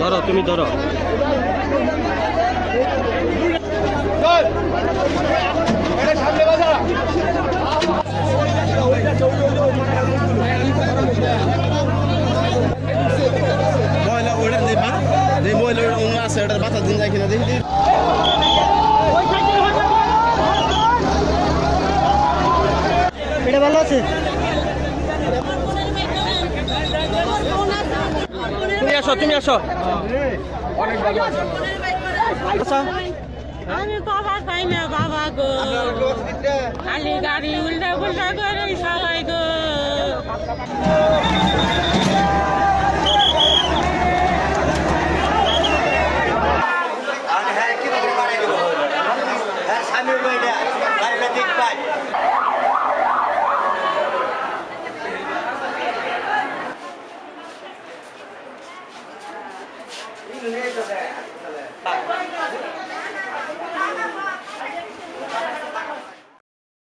ধরো তুমি ধরো ময়লা ওইটার যে বা যে ময়লা ওটা আছে ওটার বাতাস দিন যায় কিনা দেখি দেখি। এটা ভালো আছে আসো তুমি আসো। আচ্ছা আমি বাবা পাই না বাবা গো। খালি গাড়ি উল্টা উল্টা করে সবাই গো। 你们那个的，那个的。